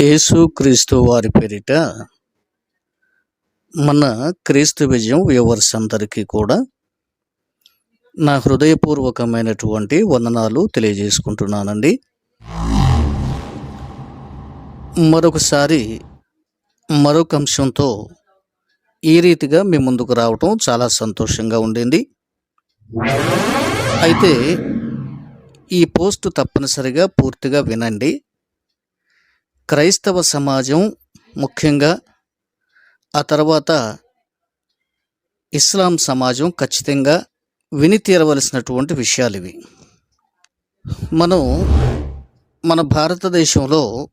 యేసు క్రీస్తు వారి పేరిట మన క్రీస్తు విజయం వ్యూవర్స్ అందరికీ కూడా నా హృదయపూర్వకమైనటువంటి వందనాలు తెలియజేసుకుంటున్నానండి. మరొకసారి మరొక అంశంతో ఈ రీతిగా మీ ముందుకు రావటం చాలా సంతోషంగా ఉండింది. అయితే ఈ పోస్ట్ తప్పనిసరిగా పూర్తిగా వినండి. క్రైస్తవ సమాజం ముఖ్యంగా ఆ తర్వాత ఇస్లాం సమాజం ఖచ్చితంగా విని తీరవలసినటువంటి విషయాలు ఇవి. మనం మన భారతదేశంలో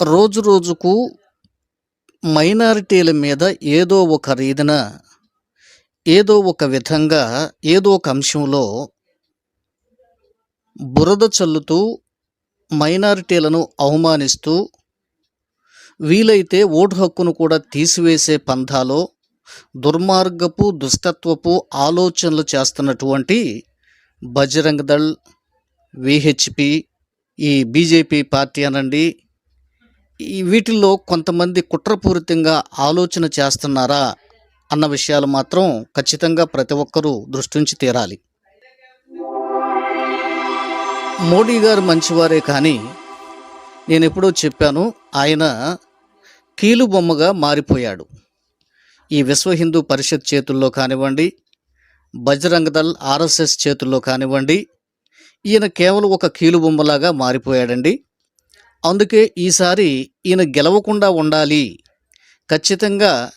రోజు రోజుకు మైనారిటీల మీద ఏదో ఒక రీతిన ఏదో ఒక విధంగా ఏదో ఒక అంశంలో బురద చల్లుతూ మైనారిటీలను అవమానిస్తూ వీలైతే ఓటు హక్కును కూడా తీసివేసే పంథాలో దుర్మార్గపు దుష్టత్వపు ఆలోచనలు చేస్తున్నటువంటి బజరంగ్ దళ్ విహెచ్పి ఈ బీజేపీ పార్టీ అనండి. ఈ వీటిల్లో కొంతమంది కుట్రపూరితంగా ఆలోచన చేస్తున్నారా అన్న విషయాలు మాత్రం ఖచ్చితంగా ప్రతి ఒక్కరూ దృష్టించి తీరాలి. మోడీ గారు మంచివారే కానీ నేను ఎప్పుడో చెప్పాను ఆయన కీలుబొమ్మగా మారిపోయాడు. ఈ విశ్వ హిందూ పరిషత్ చేతుల్లో కానివ్వండి బజరంగ దళ్ ఆర్ఎస్ఎస్ చేతుల్లో కానివ్వండి ఈయన కేవలం ఒక కీలుబొమ్మలాగా మారిపోయాడండి. అందుకే ఈసారి ఈయన గెలవకుండా ఉండాలి. ఖచ్చితంగా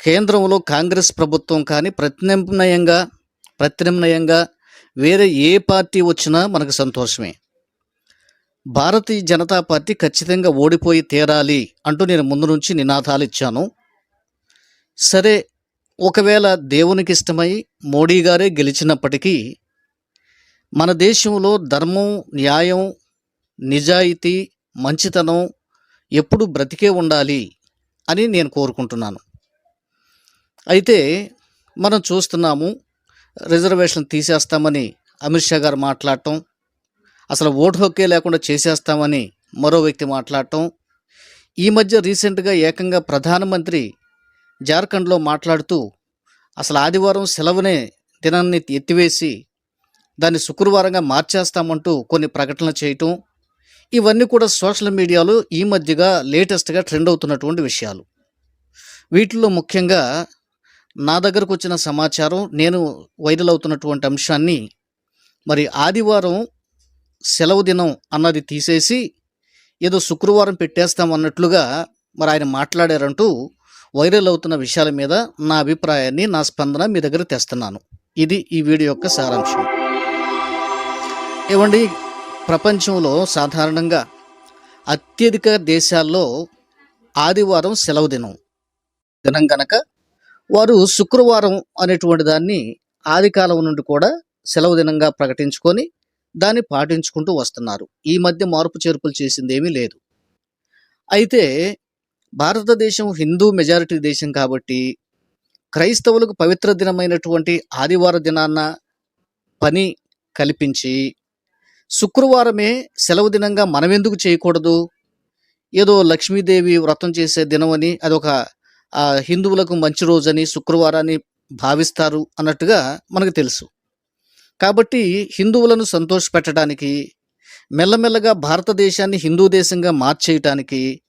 కేంద్రంలో కాంగ్రెస్ ప్రభుత్వం కానీ ప్రత్యామ్నాయంగా ప్రత్యామ్నాయంగా వేరే ఏ పార్టీ వచ్చినా మనకు సంతోషమే. భారతీయ జనతా పార్టీ ఖచ్చితంగా ఓడిపోయి తీరాలి అంటూ నేను ముందు నుంచి నినాదాలు ఇచ్చాను. సరే ఒకవేళ దేవునికి ఇష్టమై మోడీ గారే గెలిచినప్పటికీ మన దేశంలో ధర్మం న్యాయం నిజాయితీ మంచితనం ఎప్పుడు బ్రతికే ఉండాలి అని నేను కోరుకుంటున్నాను. అయితే మనం చూస్తున్నాము రిజర్వేషన్ తీసేస్తామని అమిత్ షా గారు మాట్లాడటం అసలు ఓటు హక్కే లేకుండా చేసేస్తామని మరో వ్యక్తి మాట్లాడటం ఈ మధ్య రీసెంట్గా ఏకంగా ప్రధానమంత్రి జార్ఖండ్లో మాట్లాడుతూ అసలు ఆదివారం సెలవునే దినాన్ని ఎత్తివేసి దాన్ని శుక్రవారంగా మార్చేస్తామంటూ కొన్ని ప్రకటనలు చేయటం ఇవన్నీ కూడా సోషల్ మీడియాలో ఈ మధ్యగా లేటెస్ట్గా ట్రెండ్ అవుతున్నటువంటి విషయాలు. వీటిలో ముఖ్యంగా నా దగ్గరకు వచ్చిన సమాచారం నేను వైరల్ అవుతున్నటువంటి అంశాన్ని మరి ఆదివారం సెలవు దినం అన్నది తీసేసి ఏదో శుక్రవారం పెట్టేస్తాం అన్నట్లుగా మరి ఆయన మాట్లాడారంటూ వైరల్ అవుతున్న విషయాల మీద నా అభిప్రాయాన్ని నా స్పందన మీ దగ్గర తెస్తున్నాను. ఇది ఈ వీడియో యొక్క సారాంశం. ఏమండి ప్రపంచంలో సాధారణంగా అత్యధిక దేశాల్లో ఆదివారం సెలవు దినం. దినం కనుక వారు శుక్రవారం అనేటువంటి దాన్ని ఆదికాలం నుండి కూడా సెలవు దినంగా ప్రకటించుకొని దాన్ని పాటించుకుంటూ వస్తున్నారు. ఈ మధ్య మార్పు చేర్పులు చేసింది ఏమీ లేదు. అయితే భారతదేశం హిందూ మెజారిటీ దేశం కాబట్టి క్రైస్తవులకు పవిత్ర దినమైనటువంటి ఆదివార దినాన్న పని కల్పించి శుక్రవారమే సెలవు దినంగా మనమెందుకు చేయకూడదు? ఏదో లక్ష్మీదేవి వ్రతం చేసే దినం అని అదొక హిందువులకు మంచి రోజని శుక్రవారాన్ని భావిస్తారు అన్నట్టుగా మనకు తెలుసు. కాబట్టి హిందువులను సంతోషపెట్టడానికి మెల్లమెల్లగా భారతదేశాన్ని హిందూ దేశంగా మార్చేయటానికి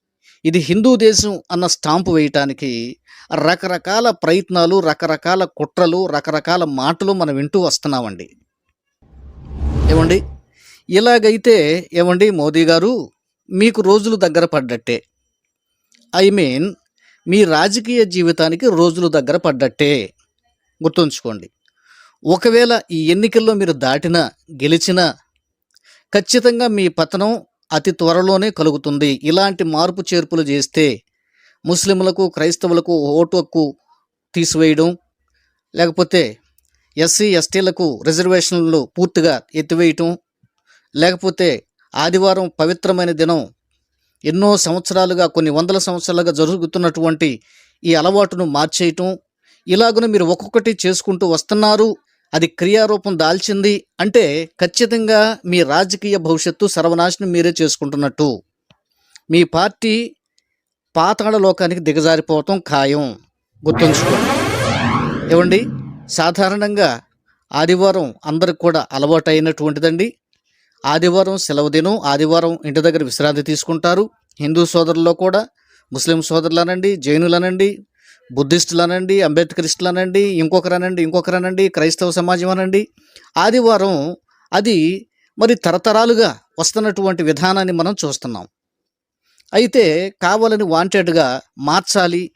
ఇది హిందూ దేశం అన్న స్టాంపు వేయటానికి రకరకాల ప్రయత్నాలు రకరకాల కుట్రలు రకరకాల మాటలు మనం వింటూ వస్తున్నామండి. ఏమండి? ఇలాగైతే ఏమండి మోదీ గారు? మీకు రోజులు దగ్గర పడ్డట్టే. ఐ మీన్ మీ రాజకీయ జీవితానికి రోజులు దగ్గర పడ్డట్టే. గుర్తుంచుకోండి. ఒకవేళ ఈ ఎన్నికల్లో మీరు దాటినా గెలిచినా ఖచ్చితంగా మీ పతనం అతి త్వరలోనే కలుగుతుంది. ఇలాంటి మార్పు చేర్పులు చేస్తే ముస్లింలకు క్రైస్తవులకు ఓటు హక్కు తీసివేయడం లేకపోతే ఎస్సీ ఎస్టీలకు రిజర్వేషన్లు పూర్తిగా ఎత్తివేయటం లేకపోతే ఆదివారం పవిత్రమైన దినం ఎన్నో సంవత్సరాలుగా కొన్ని వందల సంవత్సరాలుగా జరుగుతున్నటువంటి ఈ అలవాటును మార్చేయటం ఇలాగున మీరు ఒక్కొక్కటి చేసుకుంటూ వస్తున్నారు అది క్రియారూపం దాల్చింది అంటే ఖచ్చితంగా మీ రాజకీయ భవిష్యత్తు సర్వనాశనం మీరే చేసుకుంటున్నట్టు. మీ పార్టీ పాతాళ లోకానికి దిగజారిపోవటం ఖాయం. గుర్తుంచుకోండి. ఏమండి? సాధారణంగా ఆదివారం అందరికి కూడా అలవాటు అయినటువంటిదండి ఆదివారం సెలవు దినం. ఆదివారం ఇంటి దగ్గర విశ్రాంతి తీసుకుంటారు. హిందూ సోదరుల్లో కూడా ముస్లిం సోదరులనండి జైనులనండి బుద్ధిస్టులనండి అంబేద్కరిస్టులనండి ఇంకొకరనండి ఇంకొకరనండి క్రైస్తవ సమాజం అనండి ఆదివారం అది మరి తరతరాలుగా వస్తున్నటువంటి విధానాన్ని మనం చూస్తున్నాం. అయితే కావాలని వాంటెడ్గా మార్చాలి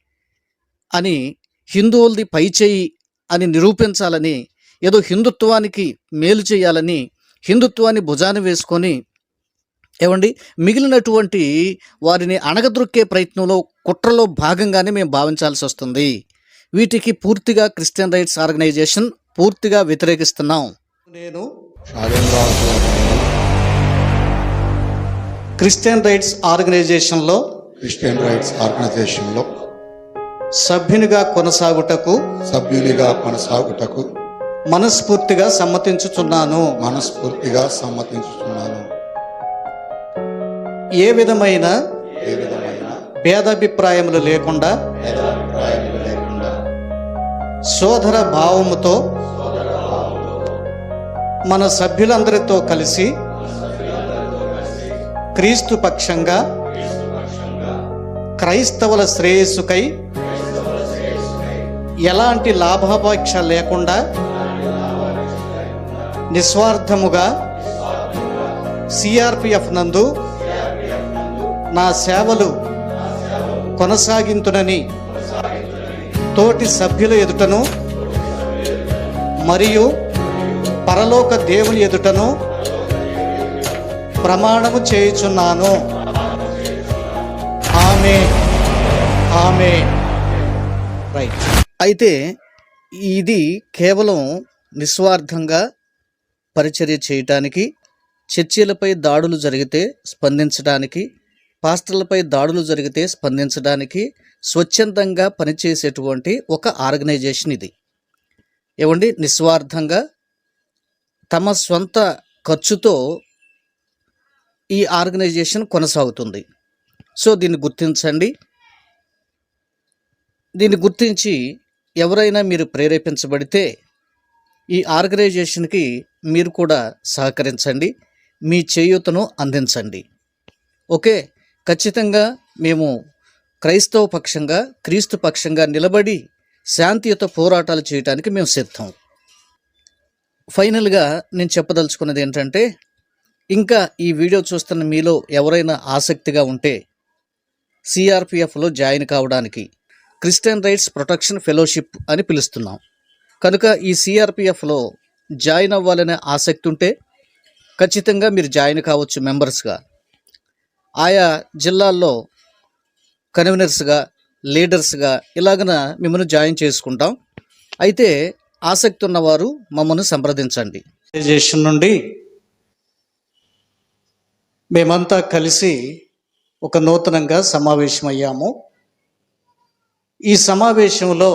అని హిందువులది పైచేయి అని నిరూపించాలని ఏదో హిందుత్వానికి మేలు చేయాలని హిందుత్వాన్ని భుజాన వేసుకొని ఏమండి మిగిలినటువంటి వారిని అణగద్రొక్కే ప్రయత్నంలో కుట్రలో భాగంగానే మేము భావించాల్సి వస్తుంది. వీటికి పూర్తిగా క్రిస్టియన్ రైట్స్ ఆర్గనైజేషన్ పూర్తిగా వ్యతిరేకిస్తున్నాం. నేను క్రిస్టియన్ రైట్స్ ఆర్గనైజేషన్లో క్రిస్టియన్ రైట్స్ ఆర్గనైజేషన్లో సభ్యునిగా కొనసాగుటకు సభ్యునిగా కొనసాగుటకు మనస్ఫూర్తిగా సమ్మతించుచున్నాను. మనస్ఫూర్తిగా సమ్మతించుతున్నాను ఏ విధమైన ఏ విధమైన భేదాభిప్రాయములు లేకుండా భేదాభిప్రాయాలు లేకుండా సోదర భావముతో మన సభ్యులందరితో కలిసి క్రీస్తు పక్షంగా క్రైస్తవుల శ్రేయస్సుకై ఎలాంటి లాభాపేక్ష లేకుండా నిస్వార్థముగా సిఆర్పిఎఫ్ నందు నా సేవలు కొనసాగింతునని తోటి సభ్యుల ఎదుటను మరియు పరలోక దేవుని ఎదుటను ప్రమాణము చేయుచున్నాను. ఆమె ఆమె రైట్. అయితే ఇది కేవలం నిస్వార్థంగా పరిచర్య చేయటానికి చర్చిలపై దాడులు జరిగితే స్పందించడానికి పాస్టర్లపై దాడులు జరిగితే స్పందించడానికి స్వచ్ఛందంగా పనిచేసేటువంటి ఒక ఆర్గనైజేషన్ ఇది. ఏమండి? నిస్వార్థంగా తమ సొంత ఖర్చుతో ఈ ఆర్గనైజేషన్ కొనసాగుతుంది. సో దీన్ని గుర్తించండి. దీన్ని గుర్తించి ఎవరైనా మీరు ప్రేరేపించబడితే ఈ ఆర్గనైజేషన్కి మీరు కూడా సహకరించండి. మీ చేయూతను అందించండి. ఓకే? ఖచ్చితంగా మేము క్రైస్తవ పక్షంగా క్రీస్తు పక్షంగా నిలబడి శాంతియుత పోరాటాలు చేయడానికి మేము సిద్ధం. ఫైనల్గా నేను చెప్పదలుచుకున్నది ఏంటంటే ఇంకా ఈ వీడియో చూస్తున్న మీలో ఎవరైనా ఆసక్తిగా ఉంటే సిఆర్పిఎఫ్లో జాయిన్ కావడానికి క్రిస్టియన్ రైట్స్ ప్రొటెక్షన్ ఫెలోషిప్ అని పిలుస్తున్నాం. కనుక ఈ సిఆర్పిఎఫ్లో జాయిన్ అవ్వాలనే ఆసక్తి ఉంటే ఖచ్చితంగా మీరు జాయిన్ కావచ్చు మెంబర్స్గా. ఆయా జిల్లాల్లో కన్వీనర్స్గా లీడర్స్గా ఇలాగన మిమ్మల్ని జాయిన్ చేసుకుంటాం. అయితే ఆసక్తి ఉన్నవారు మమ్మల్ని సంప్రదించండి. నుండి మేమంతా కలిసి ఒక నూతనంగా సమావేశమయ్యాము. ఈ సమావేశంలో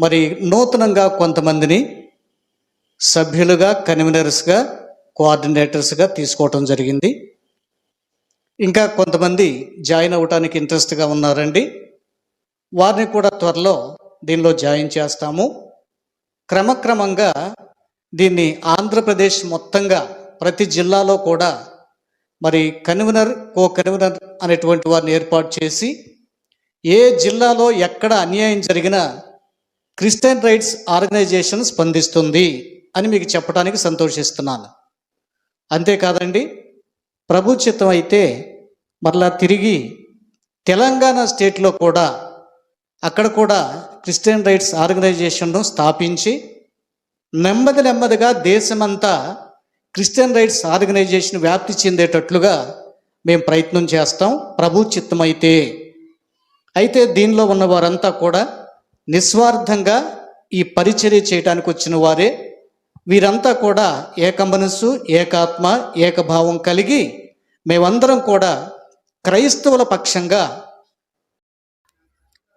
మరి నూతనంగా కొంతమందిని సభ్యులుగా కన్వీనర్స్గా కోఆర్డినేటర్స్గా తీసుకోవటం జరిగింది. ఇంకా కొంతమంది జాయిన్ అవ్వడానికి ఇంట్రెస్ట్గా ఉన్నారండి. వారిని కూడా త్వరలో దీనిలో జాయిన్ చేస్తాము. క్రమక్రమంగా దీన్ని ఆంధ్రప్రదేశ్ మొత్తంగా ప్రతి జిల్లాలో కూడా మరి కన్వీనర్ కో కన్వీనర్ అనేటువంటి వారిని ఏర్పాటు చేసి ఏ జిల్లాలో ఎక్కడ అన్యాయం జరిగినా క్రిస్టియన్ రైట్స్ ఆర్గనైజేషన్ స్పందిస్తుంది అని మీకు చెప్పడానికి సంతోషిస్తున్నాను. అంతేకాదండి ప్రభు చిత్తం అయితే మరలా తిరిగి తెలంగాణ స్టేట్లో కూడా అక్కడ కూడా క్రిస్టియన్ రైట్స్ ఆర్గనైజేషన్ను స్థాపించి నెమ్మది నెమ్మదిగా దేశమంతా క్రిస్టియన్ రైట్స్ ఆర్గనైజేషన్ వ్యాప్తి చెందేటట్లుగా మేము ప్రయత్నం చేస్తాం ప్రభు చిత్తమైతే అయితే దీనిలో ఉన్న వారంతా కూడా నిస్వార్థంగా ఈ పరిచర్య చేయడానికి వచ్చిన వారే వీరంతా కూడా ఏక మనస్సు ఏకాత్మ ఏకభావం కలిగి మేమందరం కూడా క్రైస్తవుల పక్షంగా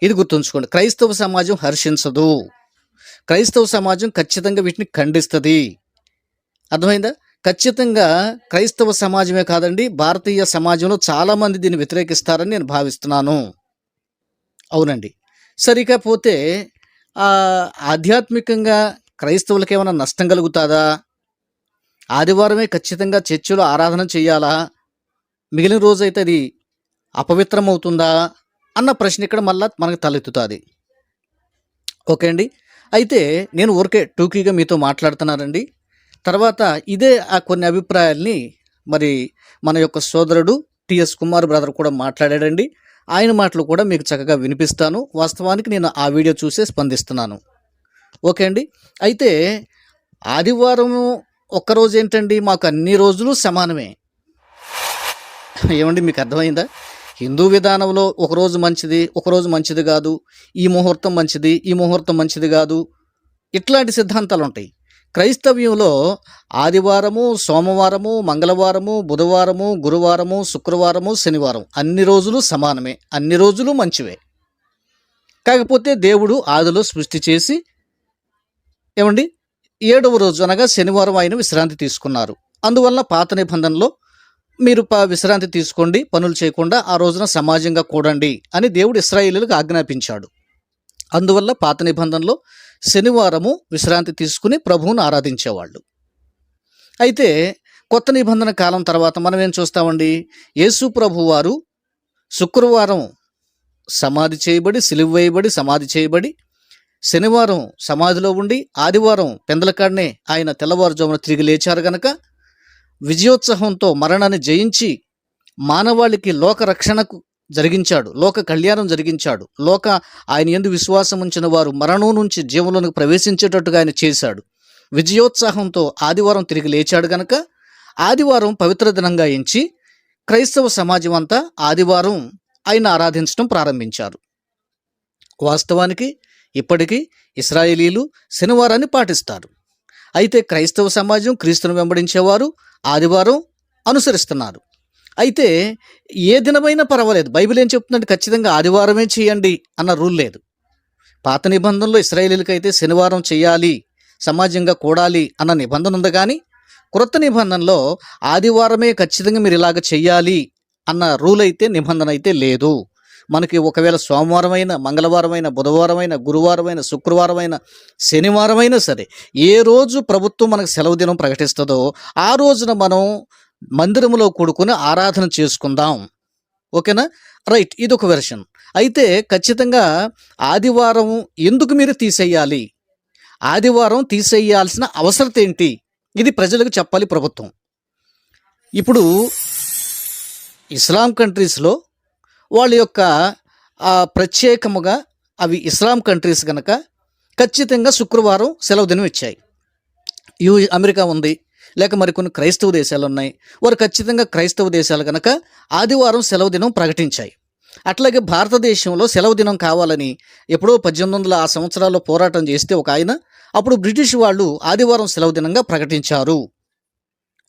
ఇది గుర్తుంచుకోండి. క్రైస్తవ సమాజం హర్షించదు. క్రైస్తవ సమాజం ఖచ్చితంగా వీటిని ఖండిస్తుంది. అర్థమైందా? ఖచ్చితంగా క్రైస్తవ సమాజమే కాదండి భారతీయ సమాజంలో చాలామంది దీన్ని వ్యతిరేకిస్తారని నేను భావిస్తున్నాను. అవునండి. సరికపోతే ఆధ్యాత్మికంగా క్రైస్తవులకు ఏమైనా నష్టం కలుగుతుందా? ఆదివారమే ఖచ్చితంగా చర్చిలో ఆరాధన చేయాలా? మిగిలిన రోజైతే అది అపవిత్రం అవుతుందా అన్న ప్రశ్న ఇక్కడ మళ్ళా మనకు తలెత్తుతుంది. ఓకే అండి. అయితే నేను ఊరికే టూకీగా మీతో మాట్లాడుతున్నానండి. తర్వాత ఇదే ఆ కొన్ని అభిప్రాయాల్ని మరి మన యొక్క సోదరుడు టిఎస్ కుమార్ బ్రదర్ కూడా మాట్లాడాడండి. ఆయన మాటలు కూడా మీకు చక్కగా వినిపిస్తాను. వాస్తవానికి నేను ఆ వీడియో చూసే స్పందిస్తున్నాను. ఓకే అండి. అయితే ఆదివారం ఒక్కరోజు ఏంటండి? మాకు అన్ని రోజులు సమానమే. ఏమండి మీకు అర్థమైందా? హిందూ విధానంలో ఒకరోజు మంచిది ఒకరోజు మంచిది కాదు. ఈ ముహూర్తం మంచిది ఈ ముహూర్తం మంచిది కాదు. ఇట్లాంటి సిద్ధాంతాలు ఉంటాయి క్రైస్తవ్యంలో ఆదివారము సోమవారము మంగళవారము బుధవారము గురువారము శుక్రవారము శనివారం అన్ని రోజులు సమానమే అన్ని రోజులు మంచివే. కాకపోతే దేవుడు ఆదిలో సృష్టి చేసి ఏమండి? ఏడవ రోజు అనగా శనివారం ఆయన విశ్రాంతి తీసుకున్నారు. అందువల్ల పాత నిబంధనలో మీరు ప విశ్రాంతి తీసుకోండి పనులు చేయకుండా ఆ రోజున సమాజంగా కూడండి అని దేవుడు ఇస్రాయేలీలకు ఆజ్ఞాపించాడు. అందువల్ల పాత నిబంధనలో శనివారము విశ్రాంతి తీసుకుని ప్రభువును ఆరాధించేవాళ్ళు. అయితే కొత్త నిబంధన కాలం తర్వాత మనం ఏం చూస్తామండి? యేసు ప్రభు వారు శుక్రవారం సమాధి చేయబడి సిలువ వేయబడి సమాధి చేయబడి శనివారం సమాధిలో ఉండి ఆదివారం పెందలకాడనే ఆయన తెల్లవారుజామున తిరిగి లేచారు గనక విజయోత్సవంతో మరణాన్ని జయించి మానవాళికి లోక రక్షణకు జరిగించాడు. లోక కళ్యాణం జరిగించాడు. లోక ఆయన ఎందు విశ్వాసం ఉంచిన వారు మరణం నుంచి జీవంలోనికి ప్రవేశించేటట్టుగా ఆయన చేశాడు. విజయోత్సాహంతో ఆదివారం తిరిగి లేచాడు గనక ఆదివారం పవిత్ర దినంగా ఎంచి క్రైస్తవ సమాజం అంతా ఆదివారం ఆయన ఆరాధించడం ప్రారంభించారు. వాస్తవానికి ఇప్పటికీ ఇస్రాయేలీలు శనివారాన్ని పాటిస్తారు. అయితే క్రైస్తవ సమాజం క్రీస్తును వెంబడించేవారు ఆదివారం అనుసరిస్తున్నారు. అయితే ఏ దినమైనా పర్వాలేదు. బైబిల్ ఏం చెప్తుందంటే ఖచ్చితంగా ఆదివారమే చేయండి అన్న రూల్ లేదు. పాత నిబంధనలో ఇస్రాయేలీలకైతే శనివారం చేయాలి సమాజంగా కూడాలి అన్న నిబంధన ఉంది. కానీ క్రొత్త నిబంధనలో ఆదివారమే ఖచ్చితంగా మీరు ఇలాగ చెయ్యాలి అన్న రూల్ అయితే నిబంధన అయితే లేదు. మనకి ఒకవేళ సోమవారమైన మంగళవారమైన బుధవారమైన గురువారమైన శుక్రవారమైన శనివారమైనా సరే ఏ రోజు ప్రభుత్వం మనకు సెలవు దినం ప్రకటిస్తుందో ఆ రోజున మనం మందిరంలో కూడుకుని ఆరాధన చేసుకుందాం. ఓకేనా? రైట్ ఇది ఒక వెర్షన్. అయితే ఖచ్చితంగా ఆదివారం ఎందుకు మీరు తీసేయాలి? ఆదివారం తీసేయాల్సిన అవసరత ఏంటి? ఇది ప్రజలకు చెప్పాలి ప్రభుత్వం. ఇప్పుడు ఇస్లాం కంట్రీస్లో వాళ్ళ యొక్క ప్రత్యేకముగా అవి ఇస్లాం కంట్రీస్ కనుక ఖచ్చితంగా శుక్రవారం సెలవు దినం ఇచ్చాయి యూ అమెరికా ఉంది. లేక మరికొన్ని క్రైస్తవ దేశాలు ఉన్నాయి. వారు ఖచ్చితంగా క్రైస్తవ దేశాలు కనుక ఆదివారం సెలవు దినం ప్రకటించాయి. అట్లాగే భారతదేశంలో సెలవు దినం కావాలని ఎప్పుడో పద్దెనిమిది వందల ఆ సంవత్సరాల్లో పోరాటం చేస్తే ఒక ఆయన అప్పుడు బ్రిటిష్ వాళ్ళు ఆదివారం సెలవు దినంగా ప్రకటించారు.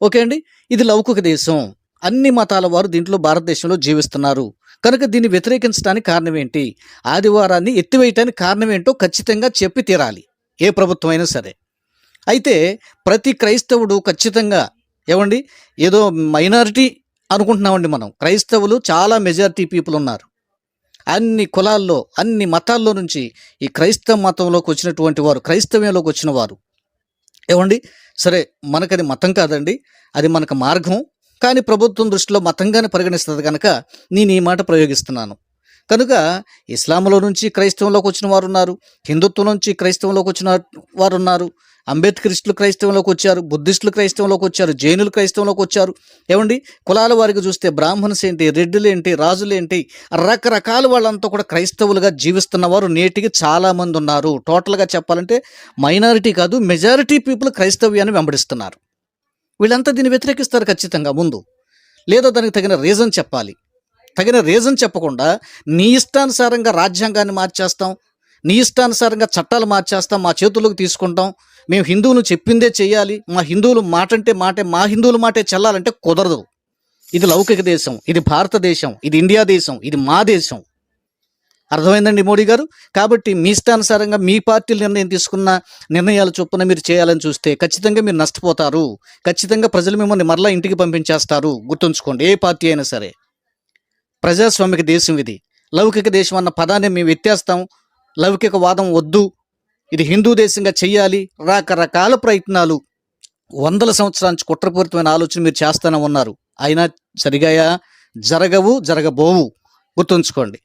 ఓకే అండి? ఇది లౌకిక దేశం. అన్ని మతాల వారు దీంట్లో భారతదేశంలో జీవిస్తున్నారు. కనుక దీన్ని వ్యతిరేకించడానికి కారణం ఏంటి? ఆదివారాన్ని ఎత్తివేయటానికి కారణం ఏంటో ఖచ్చితంగా చెప్పి తీరాలి. ఏ ప్రభుత్వం అయినా సరే. అయితే ప్రతి క్రైస్తవుడు ఖచ్చితంగా ఏమండి? ఏదో మైనారిటీ అనుకుంటున్నామండి మనం. క్రైస్తవులు చాలా మెజారిటీ పీపుల్ ఉన్నారు. అన్ని కులాల్లో అన్ని మతాల్లో నుంచి ఈ క్రైస్తవ మతంలోకి వచ్చినటువంటి వారు క్రైస్తవ్యంలోకి వచ్చిన వారు. ఏమండి? సరే మనకది మతం కాదండి. అది మనకు మార్గం. కానీ ప్రభుత్వం దృష్టిలో మతంగానే పరిగణిస్తుంది కనుక నేను ఈ మాట ప్రయోగిస్తున్నాను. కనుక ఇస్లాంలో నుంచి క్రైస్తవంలోకి వచ్చిన వారు ఉన్నారు హిందుత్వం నుంచి క్రైస్తవంలోకి వచ్చిన వారు ఉన్నారు అంబేద్కరిస్టులు క్రైస్తవంలోకి వచ్చారు బుద్ధిస్టులు క్రైస్తవంలోకి వచ్చారు జైనులు క్రైస్తవంలోకి వచ్చారు. ఏమండి? కులాల వారికి చూస్తే బ్రాహ్మణ్స్ ఏంటి రెడ్డులేంటి రాజులేంటి రాజులు ఏంటి రకరకాల వాళ్ళంతా కూడా క్రైస్తవులుగా జీవిస్తున్న వారు నేటికి చాలామంది ఉన్నారు. టోటల్గా చెప్పాలంటే మైనారిటీ కాదు మెజారిటీ పీపుల్ క్రైస్తవ్యాన్ని వెంబడిస్తున్నారు. వీళ్ళంతా దీన్ని వ్యతిరేకిస్తారు ఖచ్చితంగా ముందు. లేదా దానికి తగిన రీజన్ చెప్పాలి. తగిన రీజన్ చెప్పకుండా నీ ఇష్టానుసారంగా రాజ్యాంగాన్ని మార్చేస్తాం నీ ఇష్టానుసారంగా చట్టాలు మార్చేస్తాం మా చేతుల్లోకి తీసుకుంటాం. మేము హిందువులు చెప్పిందే చేయాలి. మా హిందువులు మాట అంటే మాటే మా హిందువుల మాటే చెల్లాలంటే కుదరదు. ఇది లౌకిక దేశం ఇది భారతదేశం ఇది ఇండియా దేశం ఇది మా దేశం. అర్థమైందండి మోడీ గారు? కాబట్టి మీ ఇష్టానుసారంగా మీ పార్టీ నిర్ణయం తీసుకున్న నిర్ణయాల చొప్పున మీరు చేయాలని చూస్తే ఖచ్చితంగా మీరు నష్టపోతారు. ఖచ్చితంగా ప్రజలు మిమ్మల్ని మరలా ఇంటికి పంపించేస్తారు. గుర్తుంచుకోండి ఏ పార్టీ అయినా సరే. ప్రజాస్వామిక దేశం ఇది. లౌకిక దేశం అన్న పదాన్ని మేము ఎత్తేస్తాం. లౌకిక వాదం వద్దు. ఇది హిందూ దేశంగా చెయ్యాలి. రకరకాల ప్రయత్నాలు. వందల సంవత్సరాల నుంచి కుట్రపూరితమైన ఆలోచన మీరు చేస్తూనే ఉన్నారు. అయినా జరిగాయా జరగవు జరగబోవు. గుర్తుంచుకోండి.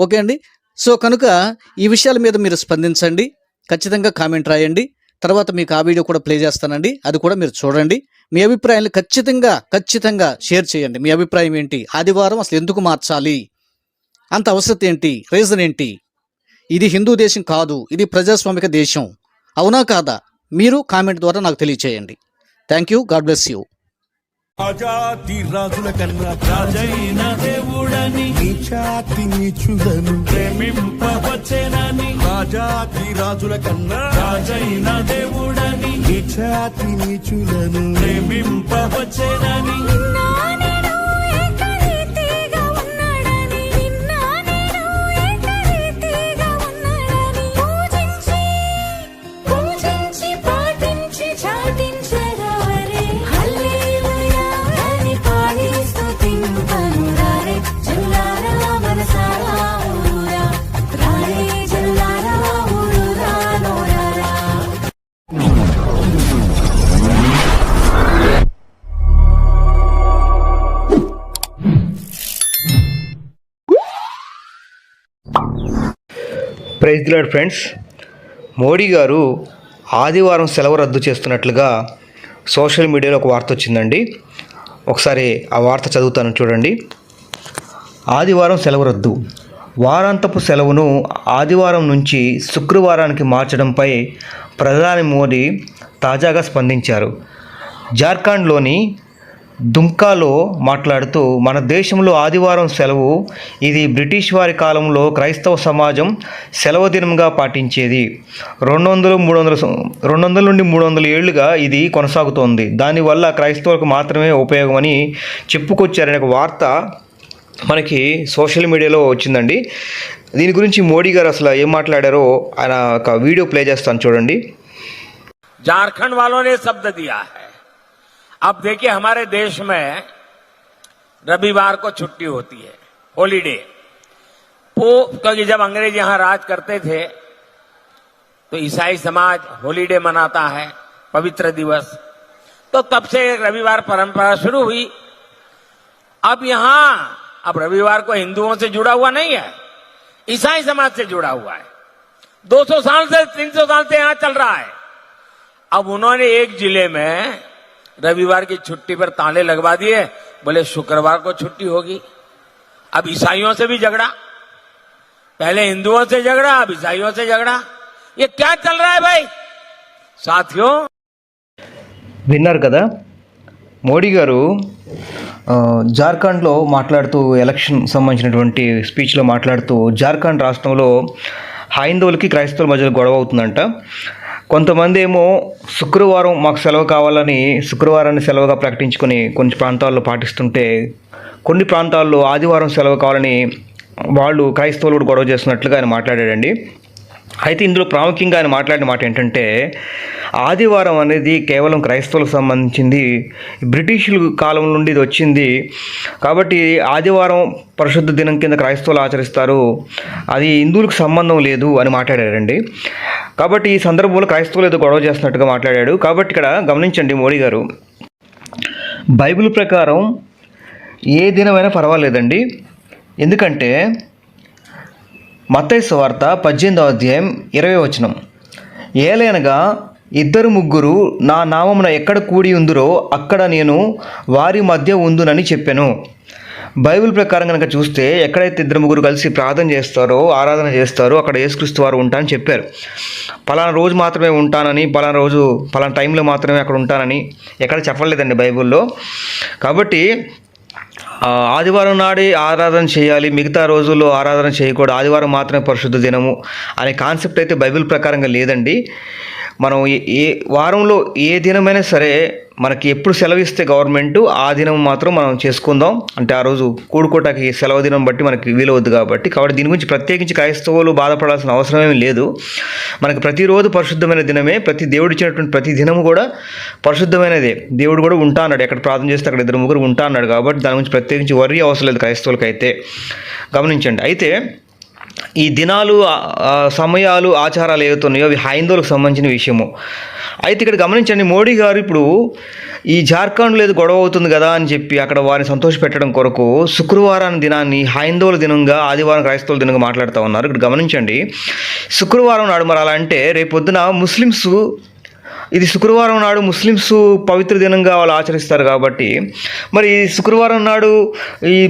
ఓకే అండి? సో కనుక ఈ విషయాల మీద మీరు స్పందించండి. ఖచ్చితంగా కామెంట్ రాయండి. తర్వాత మీకు ఆ వీడియో కూడా ప్లే చేస్తానండి. అది కూడా మీరు చూడండి. మీ అభిప్రాయాలు ఖచ్చితంగా ఖచ్చితంగా షేర్ చేయండి. మీ అభిప్రాయం ఏంటి? ఆదివారం అసలు ఎందుకు మార్చాలి? అంత అవసరం ఏంటి? రీజన్ ఏంటి? ఇది హిందూ దేశం కాదు ఇది ప్రజాస్వామిక దేశం. అవునా కాదా? మీరు కామెంట్ ద్వారా నాకు తెలియచేయండి. Thank you God bless you అజాతి రాజుల కన్నా రాజైన దేవుడని నీచాతి నీచులను ప్రేమింపవచ్చేనని రాజాతి రాజుల కన్నా రాజైన దేవుడని నీచాతి నీచులను ప్రేమింపవచ్చేనని. Praise lord friends. మోడీ గారు ఆదివారం సెలవు రద్దు చేస్తున్నట్లుగా సోషల్ మీడియాలో ఒక వార్త వచ్చిందండి. ఒకసారి ఆ వార్త చదువుతాను చూడండి. ఆదివారం సెలవు రద్దు. వారాంతపు సెలవును ఆదివారం నుంచి శుక్రవారానికి మార్చడంపై ప్రధాని మోదీ తాజాగా స్పందించారు. జార్ఖండ్లోని దుంకాలో మాట్లాడుతూ మన దేశంలో ఆదివారం సెలవు ఇది బ్రిటిష్ వారి కాలంలో క్రైస్తవ సమాజం సెలవు దినంగా పాటించేది. రెండు వందలు మూడు వందల రెండు వందల నుండి మూడు వందల ఏళ్ళుగా ఇది కొనసాగుతోంది. దానివల్ల క్రైస్తవులకు మాత్రమే ఉపయోగమని చెప్పుకొచ్చారనే ఒక వార్త మనకి సోషల్ మీడియాలో వచ్చిందండి. దీని గురించి మోడీ గారు అసలు ఏం మాట్లాడారో ఆయన ఒక వీడియో ప్లే చేస్తాను చూడండి. జార్ఖండ్ వాళ్ళనే శబ్ద దియా హై. अब देखिए, हमारे देश में रविवार को छुट्टी होती है हॉलीडे क्योंकि जब अंग्रेज़ यहाँ राज करते थे तो ईसाई समाज हॉलीडे मनाता है, पवित्र दिवस। तो तब से एक रविवार परंपरा शुरू हुई। अब यहाँ, अब रविवार को हिंदुओं से जुड़ा हुआ नहीं है, ईसाई समाज से जुड़ा हुआ है। 200 साल से 300 साल से यहाँ चल रहा है। अब उन्होंने एक ज़िले में रविवार की छुट्टी पर ताले लगवा दिए बोले शुक्रवार को छुट्टी होगी अब ईसाइयों से भी झगड़ा पहले हिंदुओं से झगड़ा अब ईसाइयों से झगड़ा ये क्या चल रहा है भाई साथियों విన్నారు కదా మోడీ గారు ఆ, జార్ఖండ్లో మాట్లాడుతూ ఎలక్షన్ సంబంధించినటువంటి స్పీచ్లో మాట్లాడుతూ జార్ఖండ్ రాష్ట్రంలో హైందవులకి క్రైస్తవుల మధ్యలో గొడవ అవుతుందంట కొంతమంది ఏమో శుక్రవారం మాకు సెలవు కావాలని శుక్రవారాన్ని సెలవుగా ప్రకటించుకొని కొన్ని ప్రాంతాల్లో పాటిస్తుంటే కొన్ని ప్రాంతాల్లో ఆదివారం సెలవు కావాలని వాళ్ళు క్రైస్తవులు కూడా గొడవ చేస్తున్నట్లుగా ఆయన మాట్లాడాడండి. అయితే ఇందులో ప్రాముఖ్యంగా ఆయన మాట్లాడిన మాట ఏంటంటే ఆదివారం అనేది కేవలం క్రైస్తవులకు సంబంధించింది బ్రిటిషుల కాలం నుండి ఇది వచ్చింది. కాబట్టి ఆదివారం పరిశుద్ధ దినం కింద క్రైస్తవులు ఆచరిస్తారు. అది హిందువులకు సంబంధం లేదు అని మాట్లాడారండి. కాబట్టి ఈ సందర్భంలో క్రైస్తవులు ఏదో గొడవ చేస్తున్నట్టుగా మాట్లాడాడు. కాబట్టి ఇక్కడ గమనించండి మోడీ గారు. బైబిల్ ప్రకారం ఏ దినమైనా పర్వాలేదండి. ఎందుకంటే మత్తయి వార్త పద్దెనిమిదవ అధ్యాయం ఇరవై వచనం. ఏలైనగా ఇద్దరు ముగ్గురు నా నామమున ఎక్కడ కూడి ఉందిరో అక్కడ నేను వారి మధ్య ఉందునని చెప్పాను. బైబిల్ ప్రకారం కనుక చూస్తే ఎక్కడైతే ఇద్దరు ముగ్గురు కలిసి ప్రార్థన చేస్తారో ఆరాధన చేస్తారో అక్కడ యేసుక్రీస్తు వారు ఉంటానని చెప్పారు. పలానా రోజు మాత్రమే ఉంటానని పలానా రోజు పలానా టైంలో మాత్రమే అక్కడ ఉంటానని ఎక్కడ చెప్పలేదండి బైబిల్లో. కాబట్టి ఆదివారం నాడే ఆరాధన చేయాలి. మిగతా రోజుల్లో ఆరాధన చేయకూడదు. ఆదివారం మాత్రమే పరిశుద్ధ దినము అనే కాన్సెప్ట్ అయితే బైబిల్ ప్రకారంగా లేదండి. మనం ఏ- ఏ వారంలో ఏ దినమైనా సరే మనకి ఎప్పుడు సెలవిస్తే గవర్నమెంట్ ఆ దినం మాత్రం మనం చేసుకుందాం. అంటే ఆ రోజు కూడుకోటాకి సెలవు దినం బట్టి మనకి వీలవద్దు కాబట్టి. కాబట్టి దీని గురించి ప్రత్యేకించి క్రైస్తవులు బాధపడాల్సిన అవసరం ఏమీ లేదు. మనకి ప్రతిరోజు పరిశుద్ధమైన దినమే. ప్రతి దేవుడు ఇచ్చినటువంటి ప్రతి దినము కూడా పరిశుద్ధమైనదే. దేవుడు కూడా ఉంటా అన్నాడు. ఎక్కడ ప్రార్థన చేస్తే అక్కడ ఇద్దరు ముగ్గురు ఉంటా అన్నాడు కాబట్టి దాని గురించి ప్రత్యేకించి వరి అవసరం లేదు క్రైస్తవులకైతే. గమనించండి. అయితే ఈ దినాలు సమయాలు ఆచారాలు ఏవైతున్నాయో అవి హైందవులకు సంబంధించిన విషయము. అయితే ఇక్కడ గమనించండి మోడీ గారు ఇప్పుడు ఈ జార్ఖండ్ లేదు గొడవ అవుతుంది కదా అని చెప్పి అక్కడ వారిని సంతోషపెట్టడం కొరకు శుక్రవారం దినాన్ని హైందవుల దినంగా ఆదివారం క్రైస్తవుల దినంగా మాట్లాడుతూ ఉన్నారు. ఇక్కడ గమనించండి శుక్రవారం నాడు మరి అలా అంటే రేపొద్దున ముస్లిమ్స్ ఇది శుక్రవారం నాడు ముస్లిమ్స్ పవిత్ర దినంగా వాళ్ళు ఆచరిస్తారు కాబట్టి మరి శుక్రవారం నాడు ఈ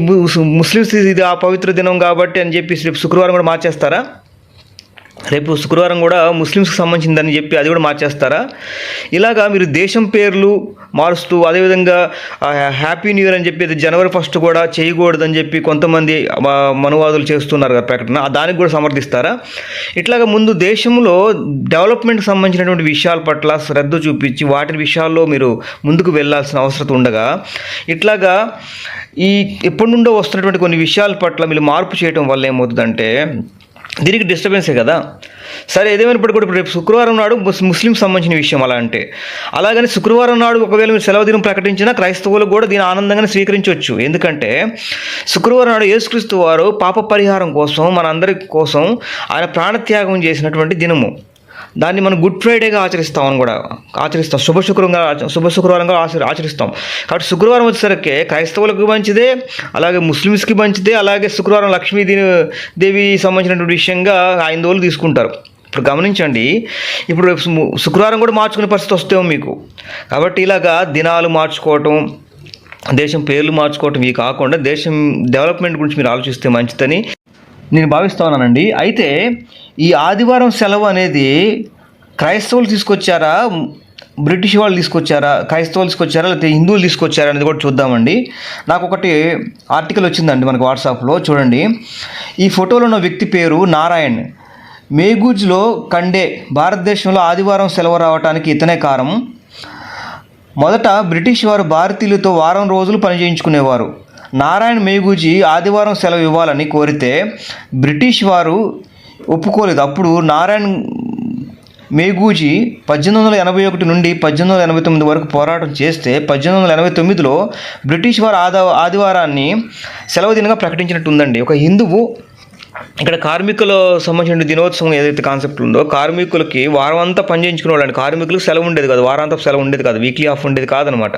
ముస్లిమ్స్ ఇది ఆ పవిత్ర దినం కాబట్టి అని చెప్పి శుక్రవారం కూడా మార్చేస్తారా? రేపు శుక్రవారం కూడా ముస్లిమ్స్కి సంబంధించిందని చెప్పి అది కూడా మార్చేస్తారా? ఇలాగా మీరు దేశం పేర్లు మారుస్తూ అదేవిధంగా హ్యాపీ న్యూ ఇయర్ అని చెప్పి అది జనవరి ఫస్ట్ కూడా చేయకూడదని చెప్పి కొంతమంది మనువాదులు చేస్తున్నారు కదా ప్రకటన. దానికి కూడా సమర్థిస్తారా? ఇట్లాగా ముందు దేశంలో డెవలప్మెంట్కి సంబంధించినటువంటి విషయాల పట్ల శ్రద్ధ చూపించి వాటి విషయాల్లో మీరు ముందుకు వెళ్ళాల్సిన అవసరం ఉండగా ఇట్లాగా ఈ ఎప్పటి నుండో వస్తున్నటువంటి కొన్ని విషయాల పట్ల మీరు మార్పు చేయడం వల్ల ఏమవుతుందంటే దీనికి డిస్టర్బెన్సే కదా? సరే ఏదేమైనప్పటికీ కూడా ఇప్పుడు రేపు శుక్రవారం నాడు ముస్లిం సంబంధించిన విషయం అలా అంటే అలాగని శుక్రవారం నాడు ఒకవేళ మీరు సెలవు దినం ప్రకటించినా క్రైస్తవులు కూడా దీని ఆనందంగానే స్వీకరించవచ్చు. ఎందుకంటే శుక్రవారం నాడు యేసుక్రీస్తు వారు పాప పరిహారం కోసం మనందరి కోసం ఆయన ప్రాణత్యాగం చేసినటువంటి దినము. దాన్ని మనం గుడ్ ఫ్రైడేగా ఆచరిస్తాం అని కూడా ఆచరిస్తాం. శుభ శుక్రంగా శుభ శుక్రవారంగా ఆచ- ఆచరిస్తాం. కాబట్టి శుక్రవారం వచ్చేసరికి క్రైస్తవులకు మంచిదే అలాగే ముస్లిమ్స్కి మంచిదే అలాగే శుక్రవారం లక్ష్మీ దేవి సంబంధించినటువంటి విషయంగా హైందవులు తీసుకుంటారు. ఇప్పుడు గమనించండి ఇప్పుడు శుక్రవారం కూడా మార్చుకునే పరిస్థితి వస్తేమో మీకు. కాబట్టి ఇలాగా దినాలు మార్చుకోవటం దేశం పేర్లు మార్చుకోవటం ఇవి కాకుండా దేశం డెవలప్మెంట్ గురించి మీరు ఆలోచిస్తే మంచిదని నేను భావిస్తా ఉన్నానండి. అయితే ఈ ఆదివారం సెలవు అనేది క్రైస్తవులు తీసుకొచ్చారా? బ్రిటిష్ వాళ్ళు తీసుకొచ్చారా? క్రైస్తవులు తీసుకొచ్చారా? లేకపోతే హిందువులు తీసుకొచ్చారా అనేది కూడా చూద్దామండి. నాకు ఒకటి ఆర్టికల్ వచ్చిందండి మనకు వాట్సాప్లో చూడండి. ఈ ఫోటోలో ఉన్న వ్యక్తి పేరు నారాయణ్. మేగూజ్లో కండే భారతదేశంలో ఆదివారం సెలవు రావడానికి ఇతనే కారణం. మొదట బ్రిటిష్ వారు భారతీయులతో వారం రోజులు పని చేయించుకునేవారు. నారాయణ్ మేఘూజీ ఆదివారం సెలవు ఇవ్వాలని కోరితే బ్రిటిష్ వారు ఒప్పుకోలేదు. అప్పుడు నారాయణ్ మేఘూజీ పద్దెనిమిది వందల ఎనభై ఒకటి నుండి పద్దెనిమిది వందల ఎనభై తొమ్మిది వరకు పోరాటం చేస్తే పద్దెనిమిది వందల ఎనభై తొమ్మిదిలో బ్రిటిష్ వారు ఆదా ఆదివారాన్ని సెలవు దినంగా ప్రకటించినట్టు ఉందండి ఒక హిందువు ఇక్కడ కార్మికుల సంబంధించిన దినోత్సవం ఏదైతే కాన్సెప్ట్ ఉందో కార్మికులకి వారం అంతా పని చేయించుకునే కార్మికులకు సెలవు ఉండేది కాదు. వారాంతం సెలవు ఉండేది కాదు. వీక్లీ ఆఫ్ ఉండేది కాదనమాట.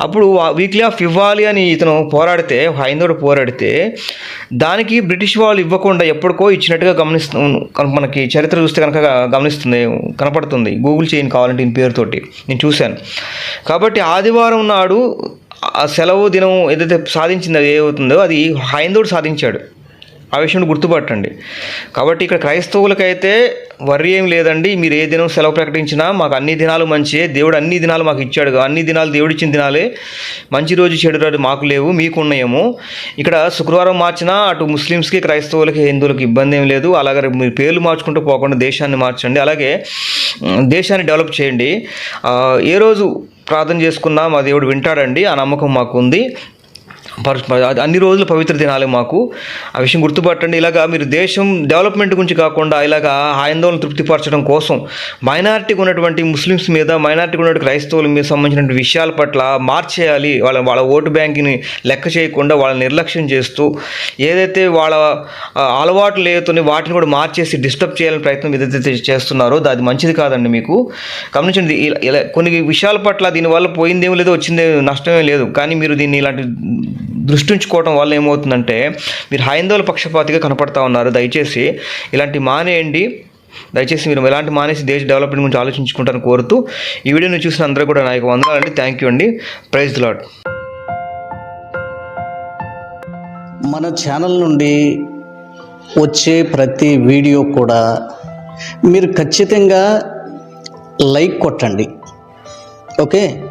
అప్పుడు వీక్లీ ఆఫ్ ఇవ్వాలి అని ఇతను పోరాడితే హైందోడు పోరాడితే దానికి బ్రిటిష్ వాళ్ళు ఇవ్వకుండా ఎప్పటికో ఇచ్చినట్టుగా గమనిస్తు కనుక మనకి చరిత్ర చూస్తే కనుక గమనిస్తుంది కనపడుతుంది. గూగుల్ చేయని కావాలంటే ఈ పేరుతోటి. నేను చూశాను. కాబట్టి ఆదివారం నాడు ఆ సెలవు దినం ఏదైతే సాధించిందో ఏమవుతుందో అది హైందోడు సాధించాడు. ఆ విషయం గుర్తుపట్టండి. కాబట్టి ఇక్కడ క్రైస్తవులకైతే వర్రీ ఏం లేదండి. మీరు ఏ దినం సెలవు ప్రకటించినా మాకు అన్ని దినాలు మంచియే. దేవుడు అన్ని దినాలు మాకు ఇచ్చాడు అన్ని దినాలు దేవుడు ఇచ్చిన దినాలే. మంచి రోజు చెడు రోజు మాకు లేవు మీకు ఉన్నాయేమో ఇక్కడ శుక్రవారం మార్చినా అటు ముస్లిమ్స్కి క్రైస్తవులకి హిందువులకి ఇబ్బంది ఏం లేదు. అలాగే మీరు పేర్లు మార్చుకుంటూ పోకుండా దేశాన్ని మార్చండి. అలాగే దేశాన్ని డెవలప్ చేయండి. ఏ రోజు ప్రార్థన చేసుకున్నా మా దేవుడు వింటాడండి. ఆ నమ్మకం మాకు ఉంది అన్ని రోజులు పవిత్ర దినాలే మాకు. ఆ విషయం గుర్తుపట్టండి. ఇలాగా మీరు దేశం డెవలప్మెంట్ గురించి కాకుండా ఇలాగా ఆందోళన తృప్తిపరచడం కోసం మైనారిటీకి ఉన్నటువంటి ముస్లిమ్స్ మీద మైనారిటీకి ఉన్నటువంటి క్రైస్తవుల మీద సంబంధించిన విషయాల పట్ల మార్చేయాలి. వాళ్ళ వాళ్ళ ఓటు బ్యాంక్ని లెక్క చేయకుండా వాళ్ళని నిర్లక్ష్యం చేస్తూ ఏదైతే వాళ్ళ అలవాటు అలవాట్లు వాటిని కూడా మార్చేసి డిస్టర్బ్ చేయాలని ప్రయత్నం ఏదైతే చేస్తున్నారో అది మంచిది కాదండి మీకు. గమనించండి ఇలా- ఇలా కొన్ని విషయాల పట్ల దీనివల్ల పోయిందేమో లేదో వచ్చిందే నష్టమే లేదు. కానీ మీరు దీన్ని ఇలాంటి దృష్టి ఉంచుకోవడం వల్ల ఏమవుతుందంటే మీరు హైందవుల పక్షపాతిగా కనపడతా ఉన్నారు. దయచేసి ఇలాంటి మానేయండి. దయచేసి మీరు ఎలాంటి మానేసి దేశ డెవలప్మెంట్ గురించి ఆలోచించుకుంటారని కోరుతూ ఈ వీడియోని చూసిన అందరూ కూడా నాకు వందలండి థ్యాంక్ యూ అండి. ప్రైజ్ లాడ్ మన ఛానల్ నుండి వచ్చే ప్రతి వీడియో కూడా మీరు ఖచ్చితంగా లైక్ కొట్టండి. ఓకే?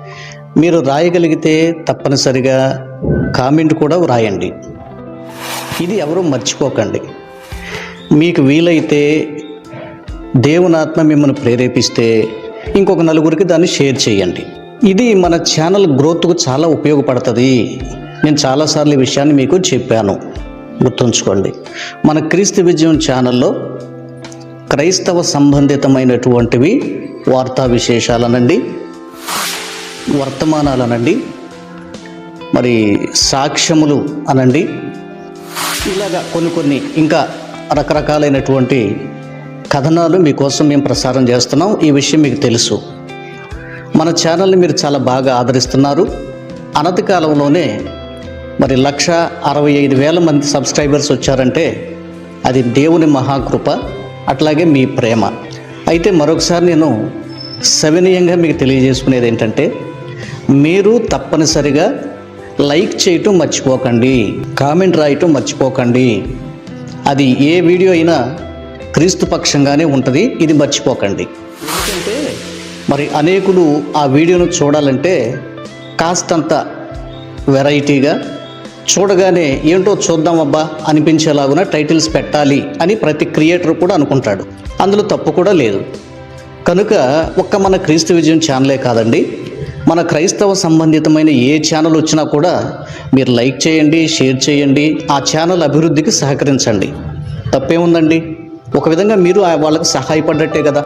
మీరు రాయగలిగితే తప్పనిసరిగా కామెంట్ కూడా వ్రాయండి ఇది ఎవరు మర్చిపోకండి. మీకు వీలైతే దేవునాత్మ మిమ్మల్ని ప్రేరేపిస్తే ఇంకొక నలుగురికి దాన్ని షేర్ చేయండి. ఇది మన ఛానల్ గ్రోత్కు చాలా ఉపయోగపడుతుంది. నేను చాలాసార్లు ఈ విషయాన్ని మీకు చెప్పాను. గుర్తుంచుకోండి. మన క్రీస్తు విజయం ఛానల్లో క్రైస్తవ సంబంధితమైనటువంటివి వార్తా విశేషాలనండి. వర్తమానాలు అనండి మరి సాక్ష్యములు అనండి. ఇలాగా కొన్ని కొన్ని ఇంకా రకరకాలైనటువంటి కథనాలు మీకోసం మేము ప్రసారం చేస్తున్నాం. ఈ విషయం మీకు తెలుసు. మన ఛానల్ని మీరు చాలా బాగా ఆదరిస్తున్నారు. అనతి కాలంలోనే మరి లక్ష అరవై ఐదు వేల మంది సబ్స్క్రైబర్స్ వచ్చారంటే అది దేవుని మహాకృప అట్లాగే మీ ప్రేమ. అయితే మరొకసారి నేను సవినీయంగా మీకు తెలియజేసుకునేది ఏంటంటే మీరు తప్పనిసరిగా లైక్ చేయటం మర్చిపోకండి కామెంట్ రాయటం మర్చిపోకండి. అది ఏ వీడియో అయినా క్రీస్తు పక్షంగానే ఉంటుంది ఇది మర్చిపోకండి. ఎందుకంటే మరి అనేకులు ఆ వీడియోను చూడాలంటే కాస్తంత వెరైటీగా చూడగానే ఏంటో చూద్దాం అబ్బా అనిపించేలాగున టైటిల్స్ పెట్టాలి అని ప్రతి క్రియేటర్ కూడా అనుకుంటాడు. అందులో తప్పు కూడా లేదు. కనుక ఒక్క మన క్రీస్తు విజయం ఛానలే కాదండి మన క్రైస్తవ సంబంధితమైన ఏ ఛానల్ వచ్చినా కూడా మీరు లైక్ చేయండి షేర్ చేయండి ఆ ఛానల్ అభివృద్ధికి సహకరించండి. తప్పేముందండి? ఒక విధంగా మీరు వాళ్ళకి సహాయపడ్డట్టే కదా.